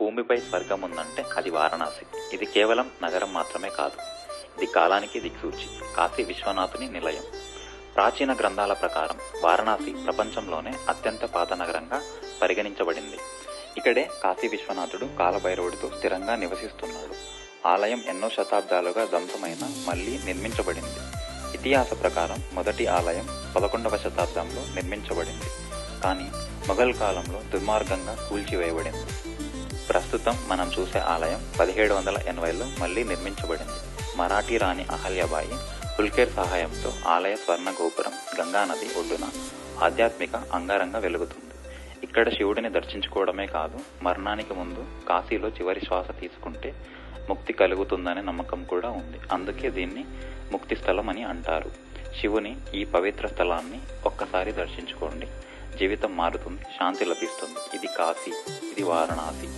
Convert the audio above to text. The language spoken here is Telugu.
భూమిపై స్వర్గం ఉందంటే అది వారణాసి. ఇది కేవలం నగరం మాత్రమే కాదు. ఇది కాలానికి దిక్సూచి కాశీ విశ్వనాథుని నిలయం. ప్రాచీన గ్రంథాల ప్రకారం వారణాసి ప్రపంచంలోనే అత్యంత పాత నగరంగా పరిగణించబడింది. ఇక్కడే కాశీ విశ్వనాథుడు కాలభైరవుడితో స్థిరంగా నివసిస్తున్నాడు. ఆలయం ఎన్నో శతాబ్దాలుగా ధ్వంసమైన మళ్ళీ నిర్మించబడింది. ఇతిహాస ప్రకారం మొదటి ఆలయం పదకొండవ శతాబ్దంలో నిర్మించబడింది. కానీ మొఘల్ కాలంలో దుర్మార్గంగా కూల్చివేయబడింది. ప్రస్తుతం మనం చూసే ఆలయం పదిహేడు వందల ఎనభైలో మళ్ళీ నిర్మించబడింది. మరాఠీ రాణి అహల్యాబాయి పుల్కేర్ సహాయంతో ఆలయ స్వర్ణ గోపురం గంగానది ఒడ్డున ఆధ్యాత్మిక అంగారంగా వెలుగుతుంది. ఇక్కడ శివుడిని దర్శించుకోవడమే కాదు మరణానికి ముందు కాశీలో చివరి శ్వాస తీసుకుంటే ముక్తి కలుగుతుందనే నమ్మకం కూడా ఉంది. అందుకే దీన్ని ముక్తి స్థలం అని అంటారు. శివుని ఈ పవిత్ర స్థలాన్ని ఒక్కసారి దర్శించుకోండి. జీవితం మారుతుంది శాంతి లభిస్తుంది. ఇది కాశీ ఇది వారణాసి.